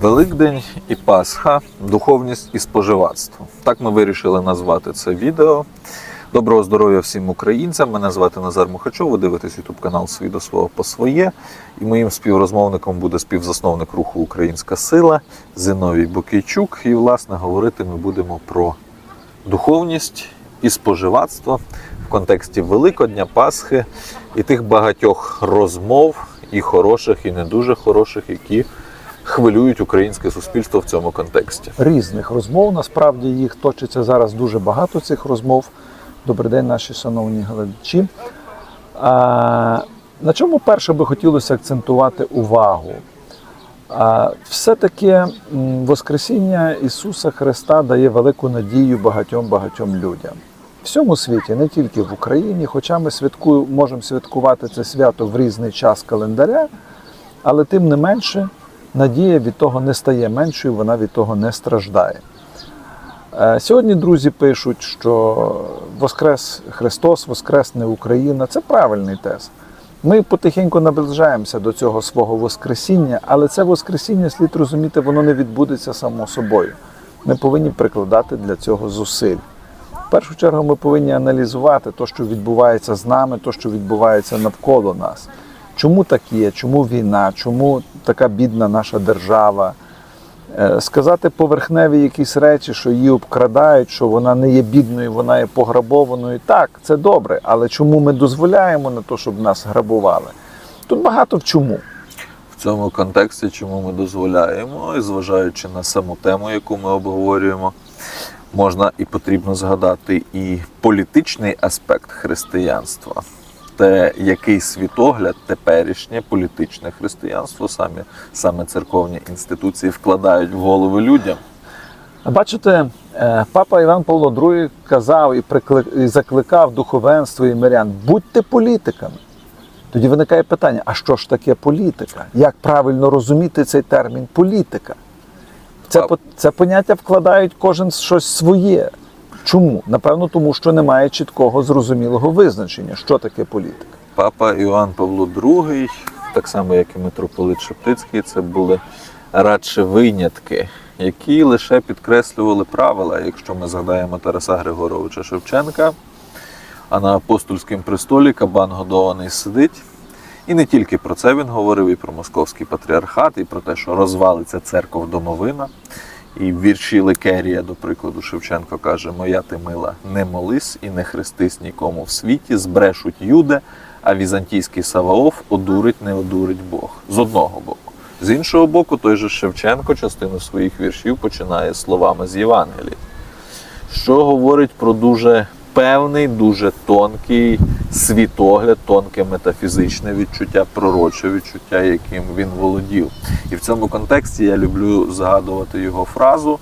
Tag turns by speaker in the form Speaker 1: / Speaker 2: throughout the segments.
Speaker 1: Великдень і Пасха, духовність і споживацтво. Так ми вирішили назвати це відео. Доброго здоров'я всім українцям. Мене звати Назар Мухачов. Ви дивитесь YouTube канал Свій до свого по своє. І моїм співрозмовником буде співзасновник руху Українська Сила Зиновій Бокійчук. І, власне, говорити ми будемо про духовність і споживацтво в контексті Великодня, Пасхи і тих багатьох розмов, і хороших, і не дуже хороших, які хвилюють українське суспільство в цьому контексті.
Speaker 2: різних розмов. Насправді їх точиться зараз дуже багато цих розмов. Добрий день, наші шановні глядачі. А, на чому перше би хотілося акцентувати увагу? А, все-таки Воскресіння Ісуса Христа дає велику надію багатьом багатьом людям. В всьому світі, не тільки в Україні, хоча ми святкуємо, можемо святкувати це свято в різний час календаря, але тим не менше надія від того не стає меншою, вона від того не страждає. Е, Сьогодні друзі пишуть, що Воскрес Христос, Воскресне Україна це правильний тез. Ми потихеньку наближаємося до цього свого Воскресіння, але це Воскресіння, слід розуміти, воно не відбудеться само собою. Ми повинні прикладати для цього зусиль. В першу чергу ми повинні аналізувати те, що відбувається з нами, те, що відбувається навколо нас. Чому так є? Чому війна? Чому така бідна наша держава? Е, Сказати поверхневі якісь речі, що її обкрадають, що вона не є бідною, вона є пограбованою. Так, це добре, але чому ми дозволяємо на те, щоб нас грабували? Тут багато в чому.
Speaker 1: В цьому контексті, чому ми дозволяємо, і зважаючи на саму тему, яку ми обговорюємо, можна і потрібно згадати і політичний аспект християнства. Те, який світогляд теперішнє політичне християнство, самі саме церковні інституції вкладають в голови людям.
Speaker 2: Бачите, е, папа Іван Павло II казав і, і закликав духовенство і мирян, будьте політиками. Тоді виникає питання: а що ж таке політика? Як правильно розуміти цей термін політика? Це, це поняття вкладають кожен щось своє. Чому? Напевно, тому що немає чіткого зрозумілого визначення, що таке політика.
Speaker 1: Папа Іоанн Павло II, так само як і митрополит Шептицький, це були радше винятки, які лише підкреслювали правила. Якщо ми згадаємо Тараса Григоровича Шевченка, а на апостольському престолі кабан годований сидить. І не тільки про це він говорив, і про московський патріархат, і про те, що розвалиться церков домовина. І вірші Ликерія, до прикладу, Шевченко каже: Моя ти мила, не молись і не хрестись нікому в світі, збрешуть юде, а візантійський Саваоф одурить, не одурить Бог. З одного боку. З іншого боку, той же Шевченко частину своїх віршів починає словами з Євангелії, що говорить про дуже певний, дуже тонкий світогляд, тонке метафізичне відчуття, пророче відчуття, яким він володів. І в цьому контексті я люблю згадувати його фразу,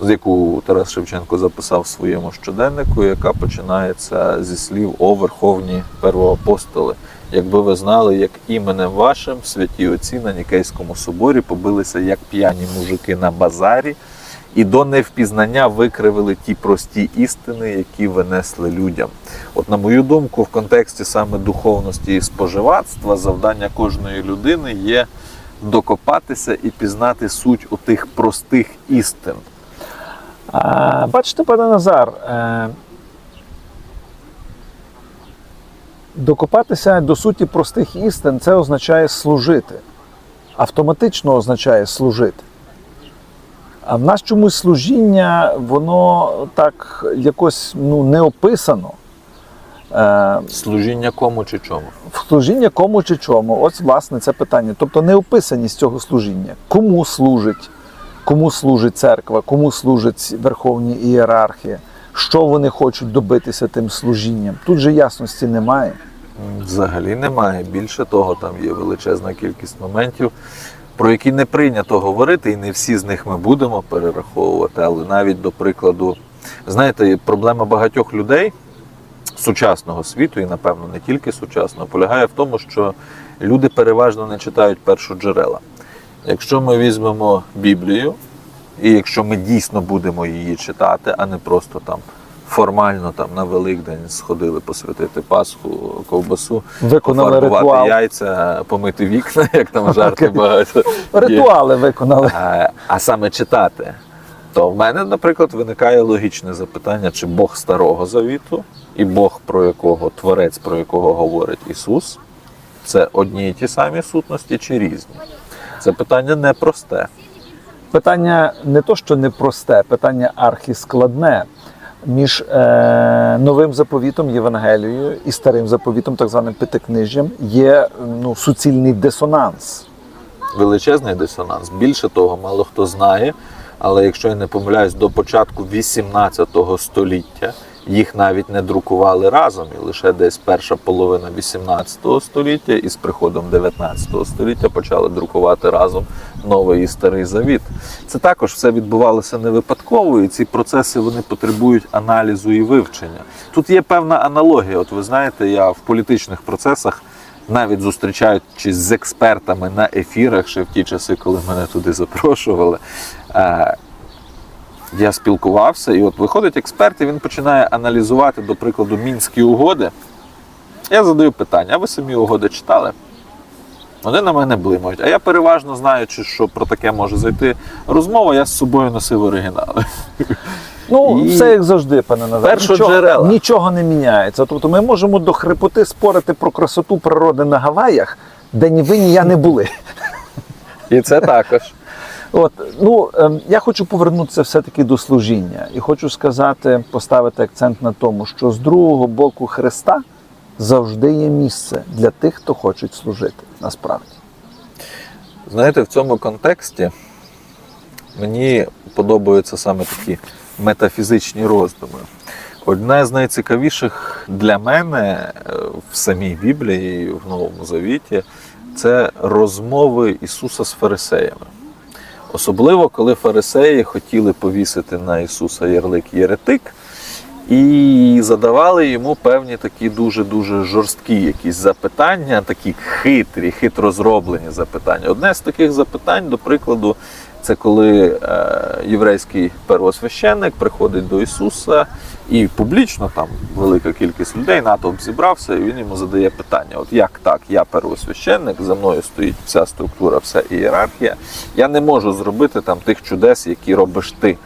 Speaker 1: з яку Тарас Шевченко записав в своєму щоденнику, яка починається зі слів О Верховні Первоапостоли. Якби ви знали, як іменем вашим святі отці на Нікейському соборі побилися як п'яні мужики на базарі, і до невпізнання викривили ті прості істини, які винесли людям. От, на мою думку, в контексті саме духовності і споживацтва завдання кожної людини є докопатися і пізнати суть у тих простих істин.
Speaker 2: А, бачите, пане Назар, е, докопатися до суті простих істин це означає служити. Автоматично означає служити. А в нас чомусь служіння, воно так якось ну, не описано. Е,
Speaker 1: Служіння кому чи чому?
Speaker 2: в служіння кому чи чому? Ось власне це питання. Тобто неописаність цього служіння. Кому служить, кому служить церква, кому служать верховні ієрархи, що вони хочуть добитися тим служінням. Тут же ясності немає.
Speaker 1: Взагалі немає. Більше того, там є величезна кількість моментів, про які не прийнято говорити, і не всі з них ми будемо перераховувати. Але навіть до прикладу, знаєте, проблема багатьох людей сучасного світу, і напевно не тільки сучасного, полягає в тому, що люди переважно не читають першоджерела. Якщо ми візьмемо Біблію, і якщо ми дійсно будемо її читати, а не просто там формально там на Великдень сходили посвятити Пасху, ковбасу,
Speaker 2: Виконали
Speaker 1: пофарбувати
Speaker 2: ритуал.
Speaker 1: яйця, помити вікна, як там жарти багато. є.
Speaker 2: Ритуали виконали.
Speaker 1: А, а саме читати. То в мене, наприклад, виникає логічне запитання, чи Бог Старого Завіту і Бог, про якого Творець, про якого говорить Ісус, це одні і ті самі сутності чи різні? Це питання непросте.
Speaker 2: Питання не то, що непросте, питання архіскладне. Між е, новим заповітом Євангелією і старим заповітом, так званим п'ятикнижжям, є ну, суцільний дисонанс.
Speaker 1: Величезний дисонанс. Більше того, мало хто знає, але якщо я не помиляюсь, до початку 18 століття їх навіть не друкували разом, і лише десь перша половина 18 століття і з приходом 19 століття почали друкувати разом новий і старий завіт. Це також все відбувалося не випадково, і ці процеси вони потребують аналізу і вивчення. Тут є певна аналогія. От ви знаєте, я в політичних процесах навіть зустрічаючись з експертами на ефірах, ще в ті часи, коли мене туди запрошували. Я спілкувався, і от виходить експерт, і він починає аналізувати, до прикладу, мінські угоди. Я задаю питання: а ви самі угоди читали? Вони на мене блимають. А я переважно знаючи, що про таке може зайти розмова, я з собою носив оригінали.
Speaker 2: Ну,
Speaker 1: І
Speaker 2: все як завжди, пане Назар. Нічого, нічого не міняється. Тобто ми можемо до хрипоти спорити про красоту природи на Гаваях, де ні ви, ні я не були.
Speaker 1: І це також.
Speaker 2: От ну ем, я хочу повернутися все-таки до служіння і хочу сказати, поставити акцент на тому, що з другого боку Христа завжди є місце для тих, хто хочуть служити. Насправді,
Speaker 1: Знаєте, в цьому контексті мені подобаються саме такі метафізичні роздуми. Одне з найцікавіших для мене е, в самій Біблії, в Новому Завіті, це розмови Ісуса з фарисеями. Особливо, коли фарисеї хотіли повісити на Ісуса ярлик єретик і задавали йому певні такі дуже-дуже жорсткі якісь запитання, такі хитрі, хитро зроблені запитання. Одне з таких запитань, до прикладу, це коли е, єврейський первосвященник приходить до Ісуса і публічно там велика кількість людей, натовп зібрався, і він йому задає питання: от як так, я первосвященник, за мною стоїть вся структура, вся ієрархія. Я не можу зробити там тих чудес, які робиш ти.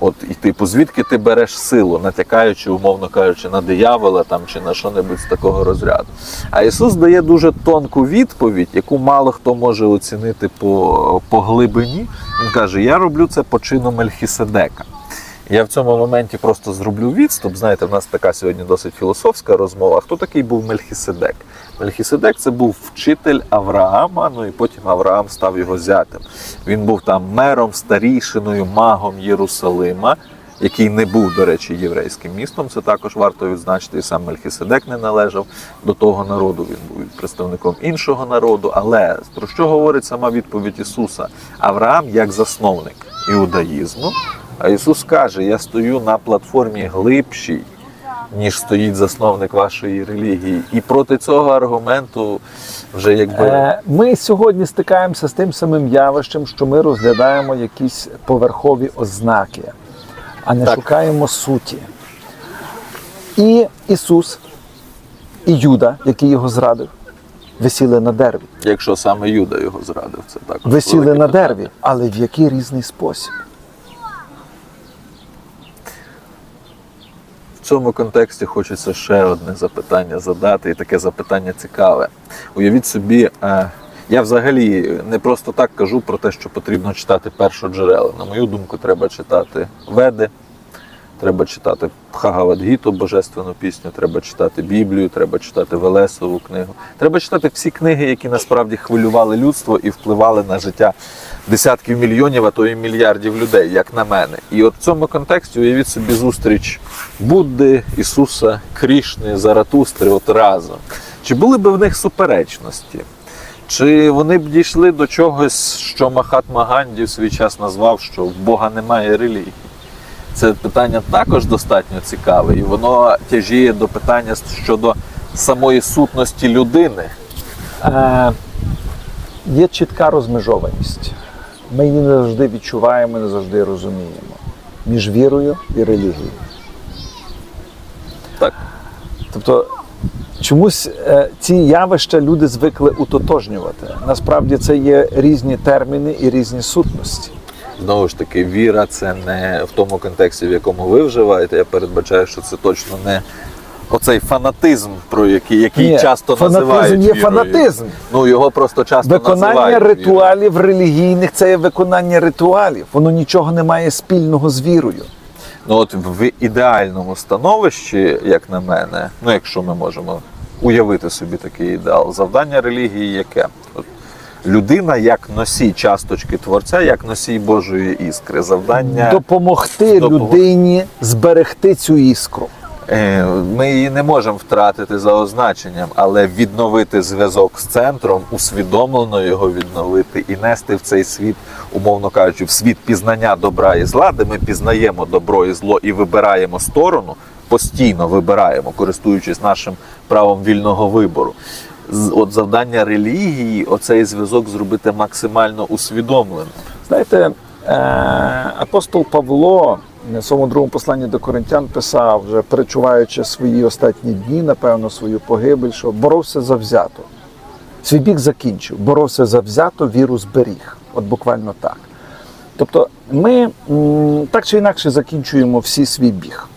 Speaker 1: От і типу, звідки ти береш силу, натякаючи, умовно кажучи, на диявола там чи на що-небудь з такого розряду. А Ісус дає дуже тонку відповідь, яку мало хто може оцінити по, по глибині. Він каже: Я роблю це по чину Мельхіседека. Я в цьому моменті просто зроблю відступ. Знаєте, в нас така сьогодні досить філософська розмова. Хто такий був Мельхіседек? Мельхіседек це був вчитель Авраама, ну і потім Авраам став його зятем. Він був там мером, старішиною, магом Єрусалима, який не був, до речі, єврейським містом. Це також варто відзначити. І сам Мельхіседек не належав до того народу. Він був представником іншого народу. Але про що говорить сама відповідь Ісуса? Авраам як засновник іудаїзму. А Ісус каже: Я стою на платформі глибшій, ніж стоїть засновник вашої релігії. І проти цього аргументу вже якби.
Speaker 2: е, ми сьогодні стикаємося з тим самим явищем, що ми розглядаємо якісь поверхові ознаки, а не
Speaker 1: Так.
Speaker 2: шукаємо суті. І Ісус, і Юда, який його зрадив, висіли на дереві.
Speaker 1: Якщо саме Юда його зрадив, це також
Speaker 2: Висіли на дереві, але в який різний спосіб.
Speaker 1: Цьому контексті хочеться ще одне запитання задати, і таке запитання цікаве. Уявіть собі, е, я взагалі не просто так кажу про те, що потрібно читати першоджерела. На мою думку, треба читати Веди, треба читати Бхагавадгіту, божественну пісню, треба читати Біблію, треба читати Велесову книгу. Треба читати всі книги, які насправді хвилювали людство і впливали на життя десятків мільйонів, а то і мільярдів людей, як на мене. І от в цьому контексті уявіть собі зустріч Будди, Ісуса, Крішни, Заратустри от разом. Чи були б в них суперечності? Чи вони б дійшли до чогось, що Махатма Ганді в свій час назвав, що в Бога немає релігії? Це питання також достатньо цікаве, і воно тяжіє до питання щодо самої сутності людини.
Speaker 2: Е, є чітка розмежованість. Ми її не завжди відчуваємо, не завжди розуміємо між вірою і релігією.
Speaker 1: Так.
Speaker 2: Тобто чомусь е, ці явища люди звикли утотожнювати. Насправді це є різні терміни і різні сутності.
Speaker 1: Знову ж таки, віра це не в тому контексті, в якому ви вживаєте. Я передбачаю, що це точно не оцей фанатизм, про який, який
Speaker 2: Ні,
Speaker 1: часто
Speaker 2: фанатизм
Speaker 1: називають
Speaker 2: є
Speaker 1: вірою.
Speaker 2: фанатизм.
Speaker 1: Ну його просто часто
Speaker 2: Виконання
Speaker 1: називають вірою.
Speaker 2: ритуалів релігійних це є виконання ритуалів. Воно нічого не має спільного з вірою.
Speaker 1: Ну от в ідеальному становищі, як на мене, ну якщо ми можемо уявити собі такий ідеал, завдання релігії яке? От людина як носій часточки творця, як носій Божої іскри. Завдання
Speaker 2: Допомогти
Speaker 1: Допомог-
Speaker 2: людині зберегти цю іскру.
Speaker 1: Е, Ми її не можемо втратити за означенням, але відновити зв'язок з центром, усвідомлено його відновити і нести в цей світ, умовно кажучи, в світ пізнання добра і зла, де ми пізнаємо добро і зло і вибираємо сторону, постійно вибираємо, користуючись нашим правом вільного вибору. От завдання релігії, оцей зв'язок зробити максимально усвідомленим.
Speaker 2: Знаєте, е, апостол Павло в своєму другому посланні до коринтян писав, вже перечуваючи свої останні дні, напевно, свою погибель, що боровся завзято. Свій бік закінчив, боровся завзято, віру зберіг. От буквально так. Тобто ми так чи інакше закінчуємо всі свій біг.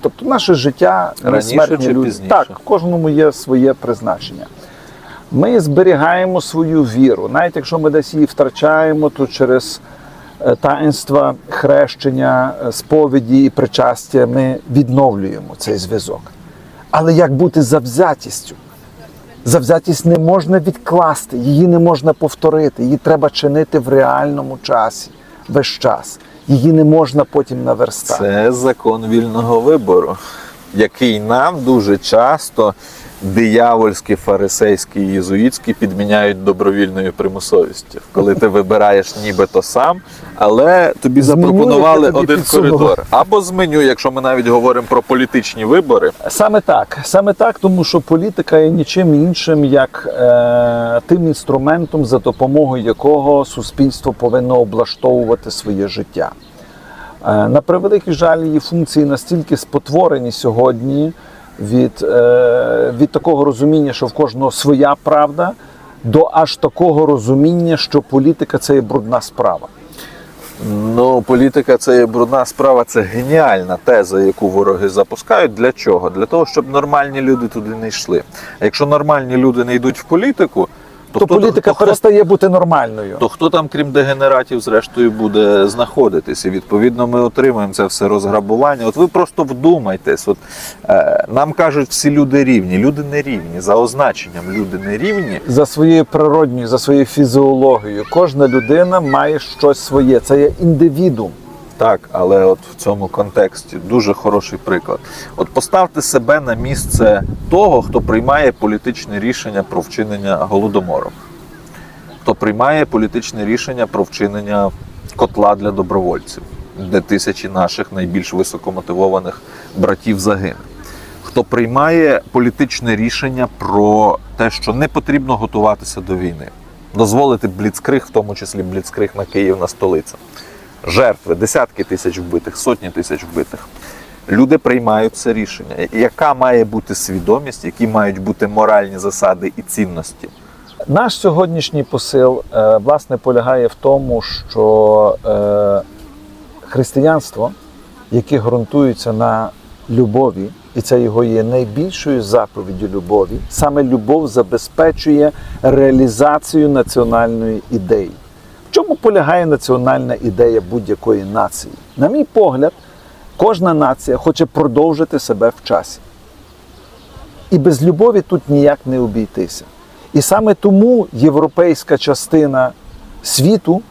Speaker 2: Тобто наше життя ми
Speaker 1: Раніше
Speaker 2: смертні
Speaker 1: чи
Speaker 2: люди.
Speaker 1: пізніше?
Speaker 2: Так, кожному є своє призначення. Ми зберігаємо свою віру. Навіть якщо ми десь її втрачаємо, то через е, таїнства хрещення, е, сповіді і причастя ми відновлюємо цей зв'язок. Але як бути завзятістю? Завзятість не можна відкласти, її не можна повторити, її треба чинити в реальному часі, весь час. Її не можна потім наверстати.
Speaker 1: Це закон вільного вибору, який нам дуже часто диявольські, фарисейські і єзуїтські підміняють добровільною примусовістю. Коли ти вибираєш нібито сам, але тобі запропонували
Speaker 2: тобі
Speaker 1: один коридор. Або з меню, якщо ми навіть говоримо про політичні вибори.
Speaker 2: Саме так, саме так, тому що політика є нічим іншим, як е, тим інструментом, за допомогою якого суспільство повинно облаштовувати своє життя. Е, на превеликий жаль, її функції настільки спотворені сьогодні від, е, від такого розуміння, що в кожного своя правда, до аж такого розуміння, що політика це є брудна справа.
Speaker 1: Ну, політика це є брудна справа, це геніальна теза, яку вороги запускають. Для чого? Для того, щоб нормальні люди туди не йшли. А якщо нормальні люди не йдуть в політику, то,
Speaker 2: То,
Speaker 1: хто,
Speaker 2: політика
Speaker 1: то, хто,
Speaker 2: перестає бути нормальною.
Speaker 1: то хто там, крім дегенератів, зрештою буде знаходитись? І відповідно ми отримуємо це все розграбування. От ви просто вдумайтесь. От е, нам кажуть, всі люди рівні. Люди не рівні. За означенням люди не рівні.
Speaker 2: за своєю природньою, за своєю фізіологією. Кожна людина має щось своє. Це є індивідум.
Speaker 1: Так, але от в цьому контексті дуже хороший приклад. От поставте себе на місце того, хто приймає політичне рішення про вчинення голодомору, хто приймає політичне рішення про вчинення котла для добровольців, де тисячі наших найбільш високомотивованих братів загине. Хто приймає політичне рішення про те, що не потрібно готуватися до війни, дозволити бліцкриг, в тому числі бліцкриг на Київ на столицю жертви, десятки тисяч вбитих, сотні тисяч вбитих. Люди приймають це рішення. Яка має бути свідомість, які мають бути моральні засади і цінності?
Speaker 2: Наш сьогоднішній посил е, власне полягає в тому, що е, християнство, яке ґрунтується на любові, і це його є найбільшою заповіддю любові, саме любов забезпечує реалізацію національної ідеї. Чому полягає національна ідея будь-якої нації? На мій погляд, кожна нація хоче продовжити себе в часі. І без любові тут ніяк не обійтися. І саме тому європейська частина світу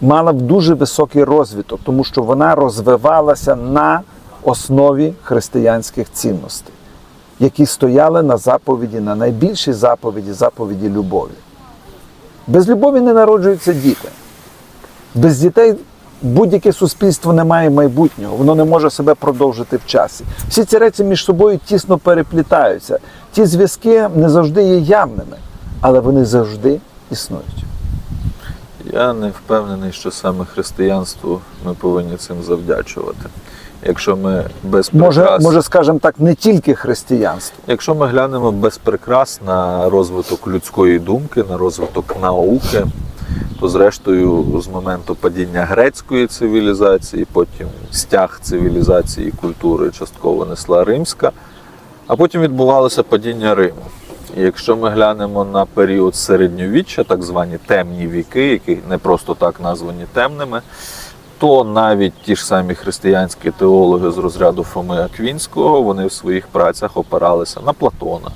Speaker 2: мала б дуже високий розвиток, тому що вона розвивалася на основі християнських цінностей, які стояли на заповіді, на найбільшій заповіді заповіді любові. Без любові не народжуються діти. Без дітей будь-яке суспільство не має майбутнього, воно не може себе продовжити в часі. Всі ці речі між собою тісно переплітаються. Ті зв'язки не завжди є явними, але вони завжди існують.
Speaker 1: Я не впевнений, що саме християнству ми повинні цим завдячувати. Якщо ми без
Speaker 2: Може,
Speaker 1: прикрас,
Speaker 2: може, скажімо так, не тільки християнство.
Speaker 1: якщо ми глянемо без прикрас на розвиток людської думки, на розвиток науки, то зрештою з моменту падіння грецької цивілізації, потім стяг цивілізації і культури частково несла римська, а потім відбувалося падіння Риму. І якщо ми глянемо на період середньовіччя, так звані темні віки, які не просто так названі темними, то навіть ті ж самі християнські теологи з розряду Фоми Аквінського, вони в своїх працях опиралися на Платона,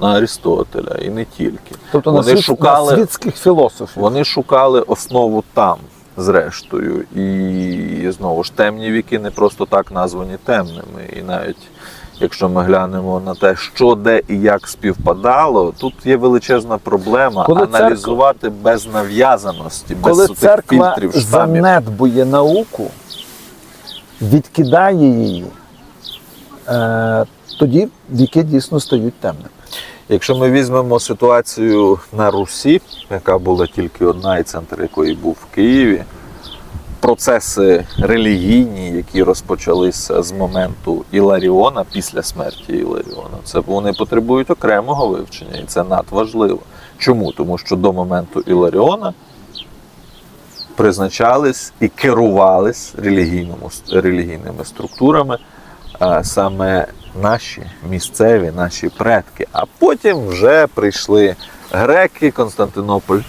Speaker 1: на Арістотеля і не тільки.
Speaker 2: Тобто на, світ,
Speaker 1: шукали-
Speaker 2: на світських філософів.
Speaker 1: Вони шукали основу там, зрештою. І знову ж темні віки не просто так названі темними. І навіть якщо ми глянемо на те, що де і як співпадало, тут є величезна проблема
Speaker 2: Коли церква-
Speaker 1: аналізувати без нав'язаності, без
Speaker 2: Коли церква
Speaker 1: фільтрів штамів.
Speaker 2: занедбує науку, відкидає її, е, тоді віки дійсно стають темними.
Speaker 1: Якщо ми візьмемо ситуацію на Русі, яка була тільки одна, і центр якої був в Києві, процеси релігійні, які розпочалися з моменту Іларіона після смерті Іларіона, це вони потребують окремого вивчення, і це надважливо. Чому? Тому що до моменту Іларіона призначались і керувались релігійними структурами саме наші місцеві, наші предки. А потім вже прийшли греки, Константинополь,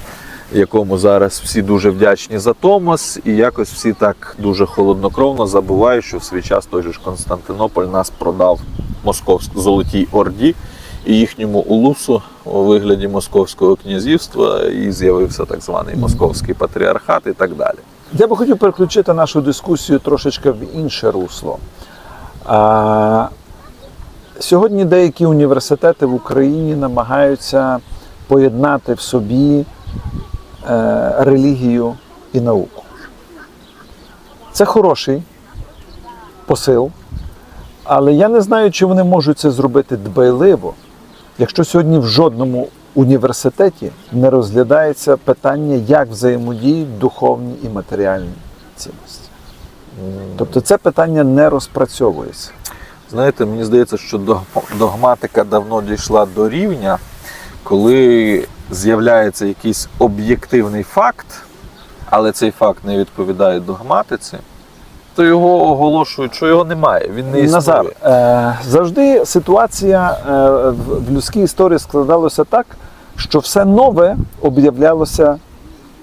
Speaker 1: якому зараз всі дуже вдячні за Томос, і якось всі так дуже холоднокровно забувають, що в свій час той же ж Константинополь нас продав Московськ Золотій Орді і їхньому улусу у вигляді Московського князівства, і з'явився так званий Московський патріархат і так далі.
Speaker 2: Я би хотів переключити нашу дискусію трошечки в інше русло. Сьогодні деякі університети в Україні намагаються поєднати в собі е, релігію і науку. Це хороший посил, але я не знаю, чи вони можуть це зробити дбайливо, якщо сьогодні в жодному університеті не розглядається питання, як взаємодіють духовні і матеріальні цінності. Тобто це питання не розпрацьовується.
Speaker 1: Знаєте, мені здається, що догматика давно дійшла до рівня, коли з'являється якийсь об'єктивний факт, але цей факт не відповідає догматиці, то його оголошують, що його немає. Він не існує.
Speaker 2: Назар, е, завжди ситуація е, в, людській історії складалася так, що все нове об'являлося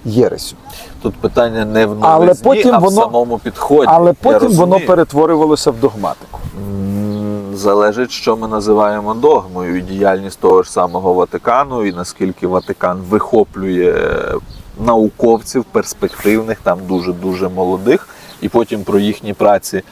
Speaker 2: єресю.
Speaker 1: Тут питання не в
Speaker 2: Але потім
Speaker 1: а в
Speaker 2: воно-
Speaker 1: самому підході.
Speaker 2: Але потім воно перетворювалося в догматику.
Speaker 1: Залежить, що ми називаємо догмою, і діяльність того ж самого Ватикану, і наскільки Ватикан вихоплює науковців перспективних, там дуже дуже молодих, і потім про їхні праці.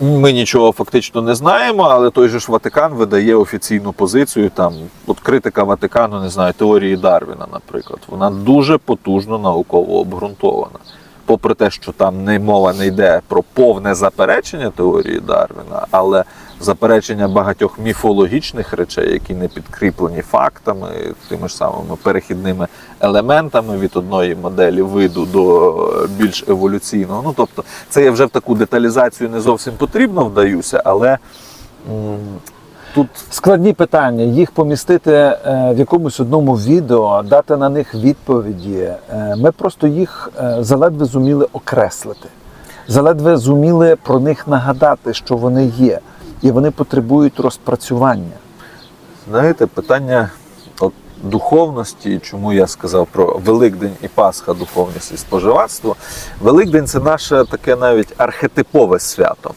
Speaker 1: Ми нічого фактично не знаємо, але той же ж Ватикан видає офіційну позицію. Там от критика Ватикану, не знаю, теорії Дарвіна, наприклад, вона дуже потужно науково обґрунтована. Попри те, що там не мова не йде про повне заперечення теорії Дарвіна, але заперечення багатьох міфологічних речей, які не підкріплені фактами, тими ж самими перехідними елементами від одної моделі виду до більш еволюційного. Ну тобто, це я вже в таку деталізацію не зовсім потрібно вдаюся, але тут
Speaker 2: Складні питання, їх помістити е, в якомусь одному відео, дати на них відповіді. Е, Ми просто їх е, заледве зуміли окреслити, заледве зуміли про них нагадати, що вони є, і вони потребують розпрацювання.
Speaker 1: Знаєте, питання от, духовності, чому я сказав про Великдень і Пасха, духовність і споживацтво. Великдень це наше таке навіть архетипове свято.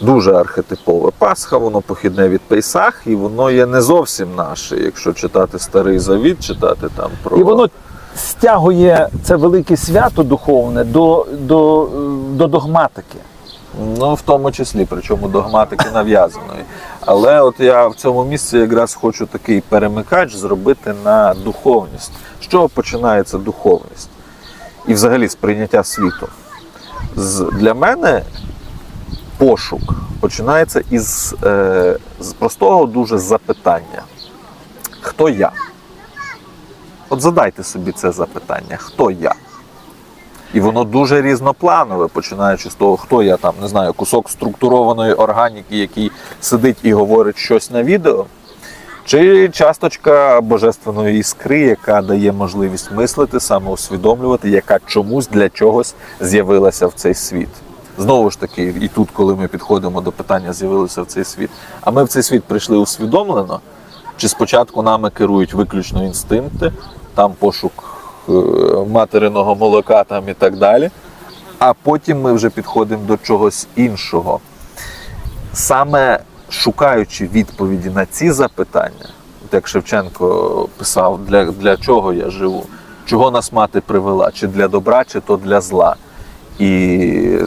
Speaker 1: Дуже архетипове. Пасха, воно похідне від Пейсах, і воно є не зовсім наше. Якщо читати старий завіт, читати там про
Speaker 2: І воно стягує це велике свято духовне до, до, до догматики.
Speaker 1: Ну, в тому числі, причому догматики нав'язаної. Але от я в цьому місці якраз хочу такий перемикач зробити на духовність. З чого починається духовність? І взагалі сприйняття світу. Для мене пошук починається із, е, з простого дуже запитання: хто я? От задайте собі це запитання: хто я? І воно дуже різнопланове, починаючи з того, хто я там, не знаю, кусок структурованої органіки, який сидить і говорить щось на відео, чи часточка божественної іскри, яка дає можливість мислити, самоусвідомлювати, яка чомусь для чогось з'явилася в цей світ. Знову ж таки, і тут, коли ми підходимо до питання, з'явилися в цей світ. А ми в цей світ прийшли усвідомлено, чи спочатку нами керують виключно інстинкти, там пошук е, материного молока там і так далі. А потім ми вже підходимо до чогось іншого. Саме шукаючи відповіді на ці запитання, як Шевченко писав, для, для чого я живу, чого нас мати привела, чи для добра, чи то для зла. І,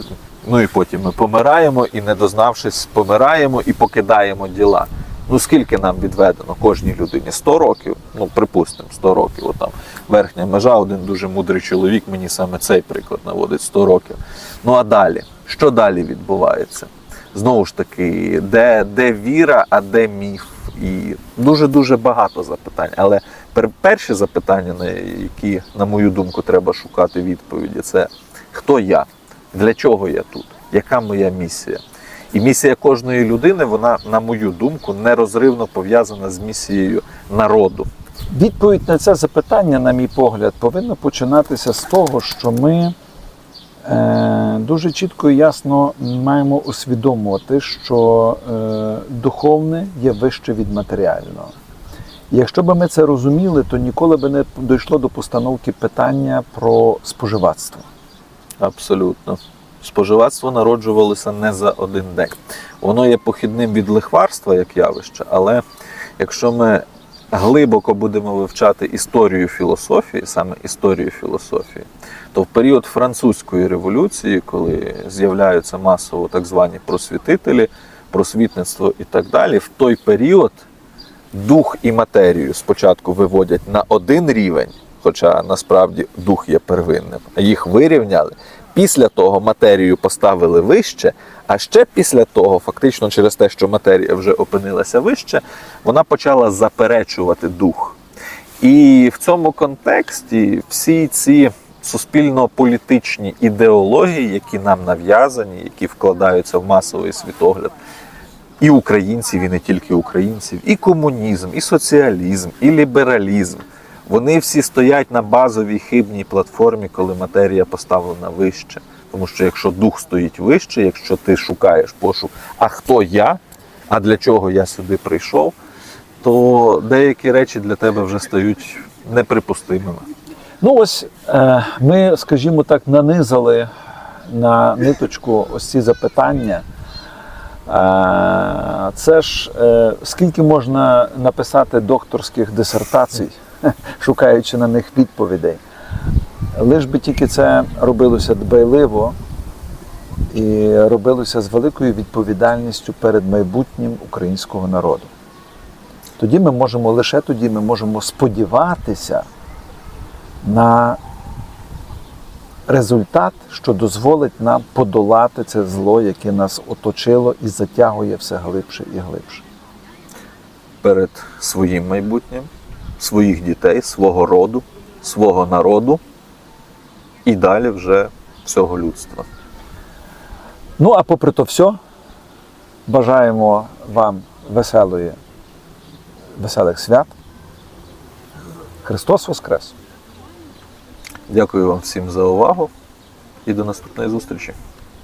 Speaker 1: ну і потім ми помираємо і, не дознавшись, помираємо і покидаємо діла. Ну скільки нам відведено кожній людині? 100 років, ну припустимо, 100 років. От верхня межа, один дуже мудрий чоловік мені саме цей приклад наводить 100 років. Ну а далі, що далі відбувається? Знову ж таки, де, де віра, а де міф? І дуже-дуже багато запитань. Але пер- перші запитання, на які, на мою думку, треба шукати відповіді, це хто я? Для чого я тут? Яка моя місія? І місія кожної людини, вона, на мою думку, нерозривно пов'язана з місією народу.
Speaker 2: Відповідь на це запитання, на мій погляд, повинна починатися з того, що ми е, дуже чітко і ясно маємо усвідомувати, що е, духовне є вище від матеріального. Якщо б ми це розуміли, то ніколи б не дійшло до постановки питання про споживацтво.
Speaker 1: Абсолютно. Споживацтво народжувалося не за один день. Воно є похідним від лихварства як явище, але якщо ми глибоко будемо вивчати історію філософії, саме історію філософії, то в період французької революції, коли з'являються масово так звані просвітителі, просвітництво і так далі, в той період дух і матерію спочатку виводять на один рівень, хоча насправді дух є первинним, їх вирівняли. Після того матерію поставили вище, а ще після того, фактично через те, що матерія вже опинилася вище, вона почала заперечувати дух. І в цьому контексті всі ці суспільно-політичні ідеології, які нам нав'язані, які вкладаються в масовий світогляд, і українців, і не тільки українців, і комунізм, і соціалізм, і лібералізм. Вони всі стоять на базовій хибній платформі, коли матерія поставлена вище. Тому що якщо дух стоїть вище, якщо ти шукаєш пошук, а хто я, а для чого я сюди прийшов, то деякі речі для тебе вже стають неприпустимими.
Speaker 2: Ну ось е, ми, скажімо так, нанизали на ниточку ось ці запитання. Е, це ж е, скільки можна написати докторських дисертацій, шукаючи на них відповідей. Лиш би тільки це робилося дбайливо і робилося з великою відповідальністю перед майбутнім українського народу. Тоді ми можемо лише тоді ми можемо сподіватися на результат, що дозволить нам подолати це зло, яке нас оточило і затягує все глибше і глибше.
Speaker 1: перед своїм майбутнім, своїх дітей, свого роду, свого народу і далі вже всього людства.
Speaker 2: Ну а попри то все, бажаємо вам веселої, веселих свят. Христос Воскрес!
Speaker 1: Дякую вам всім за увагу і до наступної зустрічі.